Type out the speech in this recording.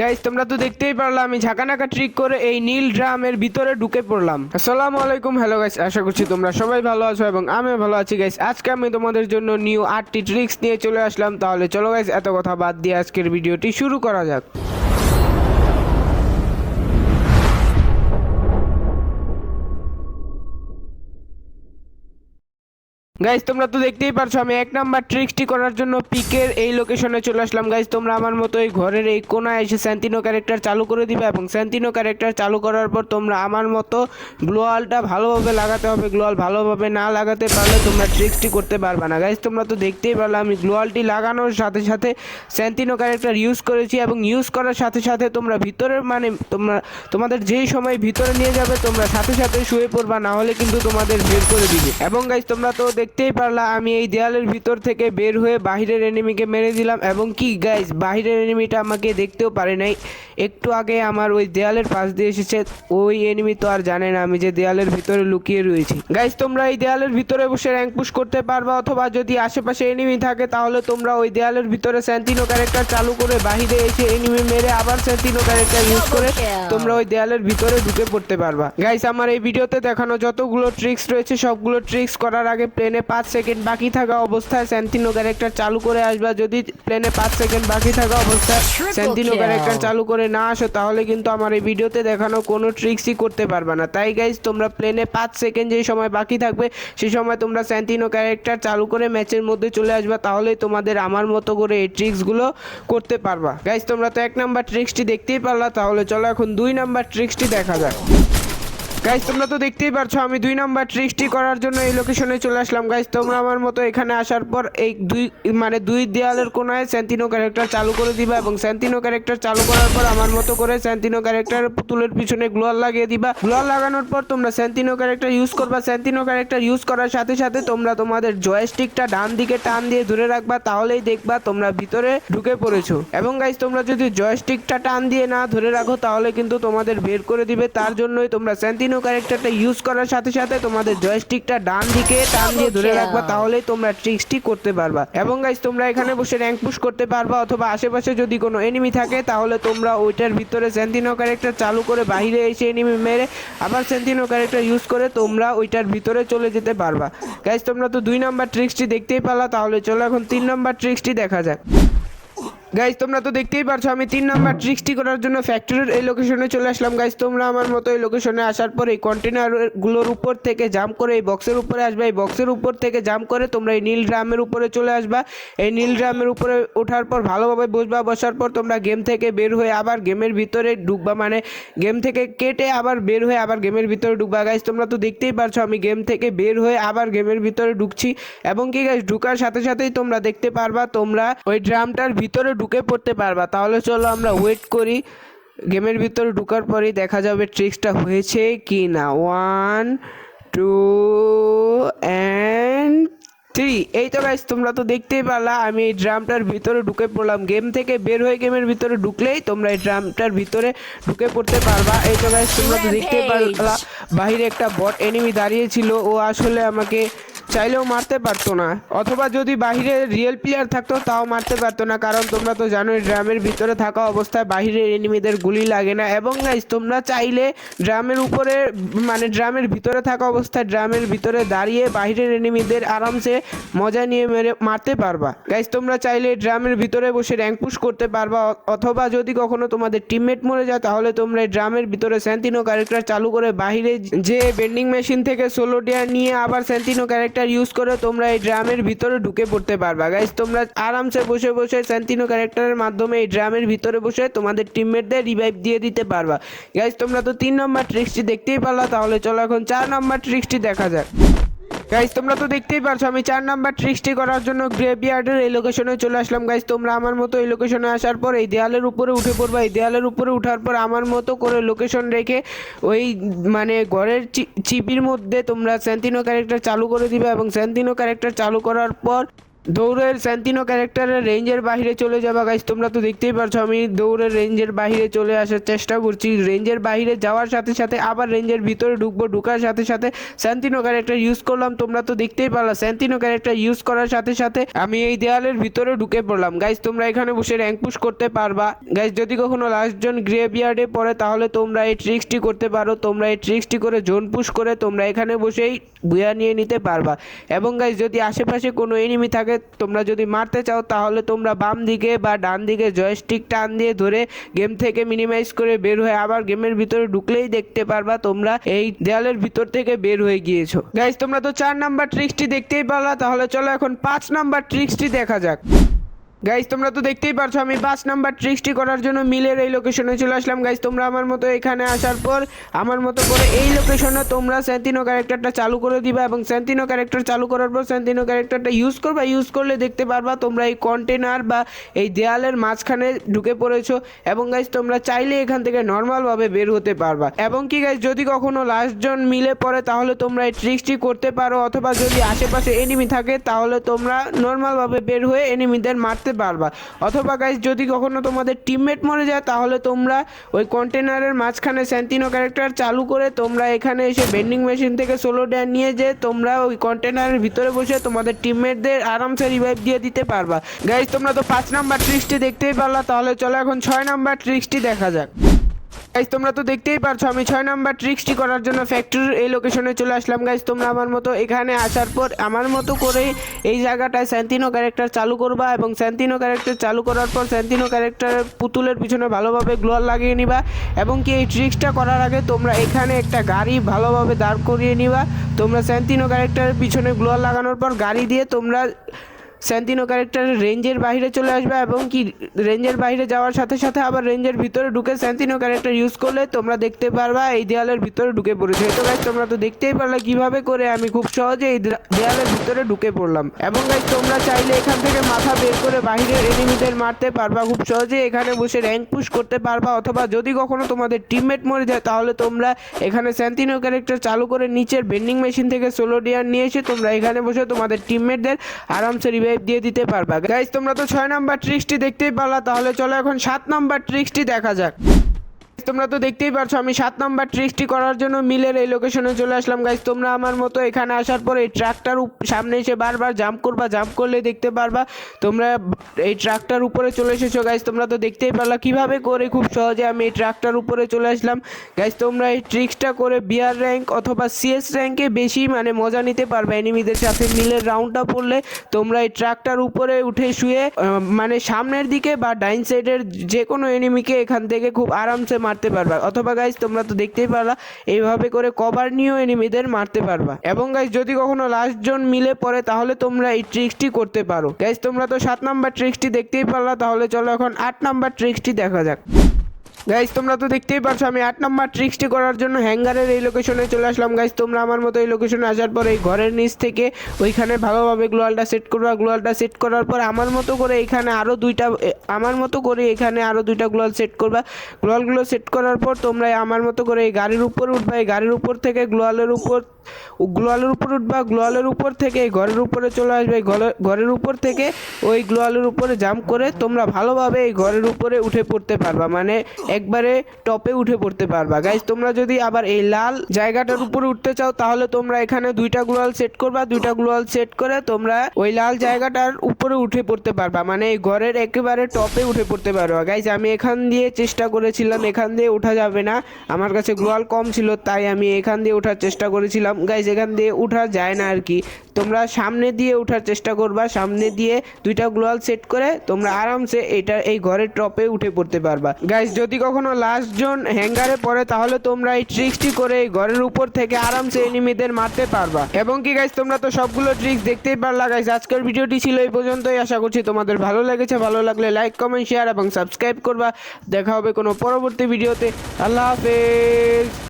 Guys তোমরা তো দেখতেই পারলাম আমি ঝাঁকানাকা ট্রিক করে এই নীল ড্রামের ভিতরে ঢুকে পড়লাম। আসসালামু আলাইকুম হ্যালো গাইস আশা করছি তোমরা সবাই ভালো আছো এবং আমি ভালো আছি গাইস আজকে আমি তোমাদের জন্য নিউ আটটি ট্রিক্স নিয়ে চলে আসলাম। তাহলে চলো গাইস এত কথা বাদ দিয়ে আজকের ভিডিওটি শুরু করা যাক। গাইজ তোমরা তো দেখতেই পারছ, আমি এক নাম্বার ট্রিক্সটি করার জন্য পিকের এই লোকেশনে চলে আসলাম। গাইজ তোমরা আমার মতো এই ঘরের এই কোনায় এসে স্যান্তিনো ক্যারেক্টার চালু করে দিবে এবং স্যান্তিনো ক্যারেক্টার চালু করার পর তোমরা আমার মতো গ্লোয়ালটা ভালোভাবে লাগাতে হবে। গ্লোয়াল ভালোভাবে না লাগাতে পারলে তোমরা ট্রিক্সটি করতে পারবে না। গাইজ তোমরা তো দেখতেই পারলে, আমি গ্লোয়ালটি লাগানোর সাথে সাথে স্যান্তিনো ক্যারেক্টার ইউজ করেছি এবং ইউজ করার সাথে সাথে তোমরা ভিতরের মানে তোমরা, তোমাদের যেই সময় ভিতরে নিয়ে যাবে, তোমরা সাথে সাথে শুয়ে পড়বা, না হলে কিন্তু তোমাদের বের করে দিবে। এবং গাইজ তোমরা তো দেখতেই পারলা আমি এই দেয়ালের ভিতর থেকে বের হয়ে বাহিরের এনিমিকে মেরে দিলাম এবং কি গাইজ বাহিরের এনিমিটা আমাকে দেখতেও পারে নাই। একটু আগে আমার ওই দেয়ালের পাশ দিয়ে এসেছে ওই এনিমি তো আর জানে না আমি যে দেয়ালের ভিতরে লুকিয়ে রয়েছি। গাইজ তোমরা এই দেয়ালের ভিতরে বসে র্যাঙ্ক পুশ করতে পারবা অথবা যদি আশেপাশে এনিমি থাকে তাহলে তোমরা ওই দেয়ালের ভিতরে স্যান্তিনো ক্যারেক্টার চালু করে বাহিরে এসে এনিমি মেরে আবার স্যান্তিনো ক্যারেক্টার ইউজ করে তোমরা ওই দেয়ালের ভিতরে ঢুকে পড়তে পারবা। গাইস আমার এই ভিডিওতে দেখানো যতগুলো ট্রিক্স রয়েছে সবগুলো ট্রিক্স করার আগে প্লেনে পাঁচ সেকেন্ড বাকি থাকা অবস্থায় স্যান্তিনো ক্যারেক্টার চালু করে আসবা। যদি প্লেনে পাঁচ সেকেন্ড বাকি থাকা অবস্থায় স্যান্তিনো ক্যারেক্টার চালু করে না আসো তাহলে কিন্তু আমার এই ভিডিওতে দেখানো কোনো ট্রিক্সই করতে পারবে না। তাই গাইস তোমরা প্লেনে পাঁচ সেকেন্ড যেই সময় বাকি থাকবে সেই সময় তোমরা স্যান্তিনো ক্যারেক্টার চালু করে ম্যাচের মধ্যে চলে আসবা তাহলেই তোমাদের আমার মতো করে এই ট্রিক্সগুলো করতে পারবা। গাইস তোমরা তো এক নাম্বার ট্রিক্সটি দেখতেই পারলা তাহলে চলো এখন দুই নাম্বার ট্রিক্সটি দেখা যাক। গাইজ তোমরা তো দেখতেই পারছ, আমি দুই নাম্বার ট্রিক্সটি করার জন্য এই লোকেশনে চলে আসলাম। গাইজ তোমরা আমার মতো এখানে আসার পর এই দুই মানে দুই দেয়ালের কোনায় স্যান্তিনো ক্যারেক্টার চালু করে দিবা এবং স্যান্তিনো ক্যারেক্টার চালু করার পর আমার মতো করে স্যান্তিনো ক্যারেক্টার পুতুলের পিছনে গ্লোয়ার লাগিয়ে দিবা। গ্লোয়ার লাগানোর পর তোমরা স্যান্তিনো ক্যারেক্টার ইউজ করবা। স্যান্তিনো ক্যারেক্টার ইউজ করার সাথে সাথে তোমরা তোমাদের জয়স্টিকটা ডান দিকে টান দিয়ে ধরে রাখবা, তাহলেই দেখবা তোমরা ভিতরে ঢুকে পড়েছো। এবং গাইজ তোমরা যদি জয়স্টিকটা টান দিয়ে না ধরে রাখো, তাহলে কিন্তু তোমাদের বের করে দিবে। তার জন্যই তোমরা স্যান্তিনো ক্যারেক্টারটা ইউজ করার সাথে সাথে তোমাদের জয়স্টিকটা ডান দিকে টান দিয়ে ধরে রাখবা তাহলেই তোমরা ট্রিক্সটি করতে পারবা। এবং গাইজ তোমরা এখানে বসে র্যাঙ্ক পুশ করতে পারবা অথবা আশেপাশে যদি কোনো এনিমি থাকে তাহলে তোমরা ওইটার ভিতরে স্যান্তিনো ক্যারেক্টার চালু করে বাইরে এসে এনিমি মেরে আবার স্যান্তিনো ক্যারেক্টার ইউজ করে তোমরা ওইটার ভিতরে চলে যেতে পারবা। গাইজ তোমরা তো দুই নাম্বার ট্রিক্সটি দেখতেই পারলা তাহলে চলো এখন তিন নাম্বার ট্রিক্সটি দেখা যাক। গাইজ তোমরা তো দেখতেই পারছ, আমি তিন নাম্বার ট্রিক্সটি করার জন্য ফ্যাক্টরির এই লোকেশনে চলে আসলাম। গাইজ তোমরা আমার মতো এই লোকেশনে আসার পর এই কন্টেনারগুলোর উপর থেকে জাম্প করে, এই বক্সের উপরে আসবে, এই বক্সের উপর থেকে জাম্প করে তোমরা এই নীল ড্রামের উপরে চলে আসবা। এই নীল ড্রামের উপরে ওঠার পর ভালোভাবে বসবা, বসার পর তোমরা গেম থেকে বের হয়ে আবার গেমের ভিতরে ঢুকবা। মানে গেম থেকে কেটে আবার বের হয়ে আবার গেমের ভিতরে ঢুকবা। গাইজ তোমরা তো দেখতেই পারছ, আমি গেম থেকে বের হয়ে আবার গেমের ভিতরে ঢুকছি। এবং কি গাইজ ঢুকার সাথে সাথেই তোমরা দেখতে পারবা, তোমরা ওই ড্রামটার ভিতরে ঢুকে পড়তে পারবা। তাহলে চলো আমরা ওয়েট করি। গেমের ভিতরে ঢুকার পরেই দেখা যাবে ট্রিক্সটা হয়েছে কি না ওয়ান টু অ্যান্ড থ্রি এই তো গাইজ তোমরা তো দেখতেই পারলা আমি এই ড্রামটার ভিতরে ঢুকে পড়লাম। গেম থেকে বের হয়ে গেমের ভিতরে ঢুকলেই তোমরা এই ড্রামটার ভিতরে ঢুকে পড়তে পারবা। এই তো গাইজ তোমরা তো দেখতেই পারলা বাহিরে একটা বট এনিমি দাঁড়িয়েছিল ও আসলে আমাকে চাইলেও মারতে পারতো না। অথবা যদি বাহিরে রিয়েল প্লেয়ার থাকতো, তাও মারতে পারতো না। কারণ তোমরা তো জানোই, ড্রামের ভিতরে থাকা অবস্থায় বাহিরের এনিমিদের গুলি লাগে না। এবং গাইজ তোমরা চাইলে ড্রামের উপরে মানে ড্রামের ভিতরে থাকা অবস্থায় ড্রামের ভিতরে দাঁড়িয়ে বাহিরের এনিমিদের আরামসে মজা নিয়ে মেরে মারতে পারবা। গাইজ তোমরা চাইলে ড্রামের ভিতরে বসে র্যাঙ্ক পুশ করতে পারবা। অথবা যদি কখনো তোমাদের টিমমেট মরে যায়, তাহলে তোমরা ড্রামের ভিতরে স্যান্তিনো ক্যারেক্টার চালু করে বাহিরে যে বেন্ডিং মেশিন থেকে সোলো ডিয়ার নিয়ে আবার স্যান্তিনো ক্যারেক্টার ইউজ করে, তোমরা এই ড্রামের ভিতরে ঢুকে পড়তে পারবা। গাইজ তোমরা আরামসে বসে বসে স্যান্তিনো ক্যারেক্টারের মাধ্যমে এই ড্রামের ভিতরে বসে তোমাদের টিমমেটদের রিভাইভ দিয়ে দিতে পারবা। গাইজ তোমরা তো তিন নম্বর ট্রিক্সটি দেখতেই পারলা, তাহলে চলো এখন চার নম্বর ট্রিক্সটি দেখা যাক। গাইজ তোমরা তো দেখতেই পারছ, আমি চার নাম্বার ট্রিক্সটি করার জন্য গ্রেভিয়ার্ডের এই লোকেশনে চলে আসলাম। গাইজ তোমরা আমার মতো এই লোকেশনে আসার পর, এই দেয়ালের উপরে উঠে পড়বা। এই দেয়ালের উপরে উঠার পর, আমার মতো করে লোকেশন রেখে ওই মানে ঘরের চিপির মধ্যে তোমরা স্যান্তিনো ক্যারেক্টার চালু করে দিবে এবং স্যান্তিনো ক্যারেক্টার চালু করার পর দৌড়ের স্যান্তিনো ক্যারেক্টারের রেঞ্জের বাইরে চলে যাবা গাইজ তোমরা তো দেখতেই পারছ, আমি দৌড়ের রেঞ্জের বাইরে চলে আসার চেষ্টা করছি। রেঞ্জের বাইরে যাওয়ার সাথে সাথে আবার রেঞ্জের ভিতরে ঢুকবো, ঢুকার সাথে সাথে স্যান্তিনো ক্যারেক্টার ইউজ করলাম, তোমরা তো দেখতেই পারলা স্যান্তিনো ক্যারেক্টার ইউজ করার সাথে সাথে আমি এই দেওয়ালের ভিতরে ঢুকে পড়লাম। গাইজ তোমরা এখানে বসে র্যাঙ্ক পুশ করতে পারবা। গাইজ যদি কখনো লাস্ট জন গ্রেভিয়ার্ডে পড়ে, তাহলে তোমরা এই ট্রিক্সটি করতে পারো, তোমরা এই ট্রিক্সটি করে জোন পুশ করে তোমরা এখানে বসেই বুয়া নিয়ে নিতে পারবা। এবং গাইজ যদি আশেপাশে কোনো এনিমি থাকে তোমরা যদি মারতে চাও, তাহলে তোমরা বাম দিকে বা ডান দিকে জয়স্টিক টান দিয়ে ধরে গেম থেকে মিনিমাইজ করে বের হয়ে আবার গেমের ভিতরে ঢুকলেই দেখতে পারবা তোমরা এই দেয়ালের ভিতর থেকে বের হয়ে গিয়েছো। গাইজ তোমরা তো চার নাম্বার ট্রিক্সটি দেখতেই পারলা, তাহলে চলো এখন পাঁচ নাম্বার ট্রিক্সটি দেখা যাক। গাইজ তোমরা তো দেখতেই পারছ, আমি পাঁচ নাম্বার ট্রিক্সটি করার জন্য মিলের এই লোকেশনে চলে আসলাম। গাইজ তোমরা আমার মতো এখানে আসার পর, আমার মতো করে এই লোকেশনে তোমরা স্যান্তিনো ক্যারেক্টারটা চালু করে দিবা এবং স্যান্তিনো ক্যারেক্টার চালু করার পর স্যান্তিনো ক্যারেক্টারটা ইউজ করবা। ইউজ করলে দেখতে পারবা তোমরা এই কন্টেনার বা এই দেয়ালের মাঝখানে ঢুকে পড়েছো এবং গাইজ তোমরা চাইলে এখান থেকে নর্মালভাবে বের হতে পারবা। এবং কি গাইজ যদি কখনো লাস্ট জন মিলে পড়ে, তাহলে তোমরা এই ট্রিক্সটি করতে পারো। অথবা যদি আশেপাশে এনিমি থাকে, তাহলে তোমরা নর্মালভাবে বের হয়ে এনিমিদের মারতে পারবা। অথবা গাইজ যদি কখনো তোমাদের টিমমেট মরে যায়, তাহলে তোমরা ওই কন্টেনারের মাঝখানে স্যান্তিনো ক্যারেক্টার চালু করে তোমরা এখানে এসে বেন্ডিং মেশিন থেকে সোলো ড্যান নিয়ে যে তোমরা ওই কন্টেনারের ভিতরে বসে তোমাদের টিমমেটদের আরামসে রিভাইভ দিয়ে দিতে পারবা। গাইজ তোমরা তো পাঁচ নাম্বার ট্রিক্সটি দেখতেই পারলা, তাহলে চলো এখন ছয় নাম্বার ট্রিক্সটি দেখা যাক। গাইজ তোমরা তো দেখতেই পারছ, আমি ছয় নাম্বার ট্রিক্সটি করার জন্য ফ্যাক্টরির এই লোকেশনে চলে আসলাম। গাইজ তোমরা আমার মতো এখানে আসার পর আমার মতো করে এই জায়গাটায় স্যান্তিনো ক্যারেক্টার চালু করবা এবং স্যান্তিনো ক্যারেক্টার চালু করার পর স্যান্তিনো ক্যারেক্টারের পুতুলের পিছনে ভালোভাবে গ্লোয়ার লাগিয়ে নিবা এবং কি এই ট্রিক্সটা করার আগে তোমরা এখানে একটা গাড়ি ভালোভাবে দাঁড় করিয়ে নিবা। তোমরা স্যান্তিনো ক্যারেক্টারের পিছনে গ্লোয়ার লাগানোর পর গাড়ি দিয়ে তোমরা স্যান্তিনো ক্যারেক্টারের রেঞ্জের বাইরে চলে আসবে এবং কি রেঞ্জের বাইরে যাওয়ার সাথে সাথে আবার রেঞ্জের ভিতরে ঢুকে স্যান্তিনো ক্যারেক্টার ইউজ করলে তোমরা দেখতে পারবা এই দেয়ালের ভিতরে ঢুকে পড়েছে। তো গাইজ তোমরা তো দেখতেই পারলে কীভাবে করে আমি খুব সহজে এই দেয়ালের ভিতরে ঢুকে পড়লাম। এবং গাইজ তোমরা চাইলে এখান থেকে মাথা বের করে বাইরের এনিমিদের মারতে পারবা। খুব সহজে এখানে বসে র্যাঙ্ক পুশ করতে পারবা অথবা যদি কখনো তোমাদের টিমমেট মরে যায়, তাহলে তোমরা এখানে স্যান্তিনো ক্যারেক্টার চালু করে নিচের বেন্ডিং মেশিন থেকে সোলো ডিয়ার নিয়ে এসে তোমরা এখানে বসে তোমাদের টিমমেটদের আরামসে রিভাইভ দিয়ে দিতে পারবা। গাইজ তোমরা তো ছয় নাম্বার ট্রিক্সটি দেখতেই পারলা, তাহলে চলো এখন সাত নাম্বার ট্রিক্সটি দেখা যাক। তোমরা তো দেখতেই পারছ, আমি সাত নাম্বার ট্রিক্সটি করার জন্য মিলের এই লোকেশনে চলে আসলাম গাইজ তোমরা আমার মতো এখানে আসার পর এই ট্রাকটার সামনে এসে বারবার জাম্প করবা জাম্প করলে দেখতে পারবা, তোমরা এই ট্রাকটার উপরে চলে এসেছ গাইজ তোমরা তো দেখতেই পারলা কীভাবে করে খুব সহজে আমি এই ট্রাকটার উপরে চলে আসলাম। গাইজ তোমরা এই ট্রিক্সটা করে বিয়ার র্যাঙ্ক অথবা সিএস র্যাঙ্কে বেশি মানে মজা নিতে পারবে এনিমিদের সাথে মিলের রাউন্ডটা পড়লে তোমরা এই ট্রাকটার উপরে উঠে শুয়ে মানে সামনের দিকে বা ডাইন সাইডের যে কোনো এনিমিকে এখান থেকে খুব আরামসে মারতে পারবা। অথবা গাইজ তোমরা তো দেখতেই পারলা, এইভাবে করে কভার নিয়েও এনিমিদের মারতে পারবা। এবং গাইজ যদি কখনো লাস্ট জন মিলে পড়ে, তাহলে তোমরা এই ট্রিক্সটি করতে পারো। গাইজ তোমরা তো সাত নাম্বার ট্রিক্সটি দেখতেই পারলা, তাহলে চলো এখন আট নাম্বার ট্রিক্সটি দেখা যাক। গাইজ তোমরা তো দেখতেই পারছ আমি আট নম্বর ট্রিক্সটি করার জন্য হ্যাঙ্গারের এই লোকেশনে চলে আসলাম। গাইজ তোমরা আমার মতো এই লোকেশনে আসার পর এই ঘরের নিচ থেকে ওইখানে ভালোভাবে গ্লোয়ালটা সেট করবা। গ্লোয়ালটা সেট করার পর আমার মতো করে এখানে আরও দুইটা আমার মতো করে এখানে আরও দুইটা গ্লোয়াল সেট করবা। গ্লোয়ালগুলো সেট করার পর তোমরা আমার মতো করে এই গাড়ির উপর উঠবা। এই গাড়ির উপর থেকে গ্লোয়ালের উপর গ্লোয়ালের উপর উঠবা। গ্লোয়ালের উপর থেকে ঘরের উপরে চলে আসবে। ঘরের উপর থেকে ওই গ্লোয়ালের উপরে জাম্প করে তোমরা ভালোভাবে এই ঘরের উপরে উঠে পড়তে পারবা। মানে একবারে টপে উঠে পড়তে পারবা। গাইজ তোমরা যদি আবার এই লাল জায়গাটার উপরে উঠতে চাও, তাহলে তোমরা এখানে দুইটা গ্লোয়াল সেট করবা। দুইটা গ্লোয়াল সেট করে তোমরা ওই লাল জায়গাটার উপরে উঠে পড়তে পারবা। মানে এই ঘরের একেবারে টপে উঠে পড়তে পারবা। গাইজ আমি এখান দিয়ে চেষ্টা করেছিলাম, এখান দিয়ে ওঠা যাবে না। আমার কাছে গ্লোয়াল কম ছিল, তাই আমি এখান দিয়ে ওঠার চেষ্টা করেছিলাম। গাইজ এখান দিয়ে ওঠা যায় না আর কি। তোমরা সামনে দিয়ে ওঠার চেষ্টা করবা, সামনে দিয়ে দুইটা গ্লোয়াল সেট করে তোমরা আরামসে এটা এই ঘরের টপে উঠে পড়তে পারবা। গাইজ যদি কখনো লাস্ট জন হ্যাঙ্গারে পড়ে, তাহলে তোমরা এই ট্রিক্সটি করে এই ঘরের উপর থেকে আরামসে এনিমিদের মারতে পারবা। এবং কি গাইজ তোমরা তো সবগুলো ট্রিক্স দেখতেই পারলা গাইজ আজকের ভিডিওটি ছিল এই পর্যন্তই। আশা করছি তোমাদের ভালো লেগেছে। ভালো লাগলে লাইক কমেন্ট শেয়ার এবং সাবস্ক্রাইব করবা। দেখা হবে কোনো পরবর্তী ভিডিওতে। আল্লাহ হাফেজ।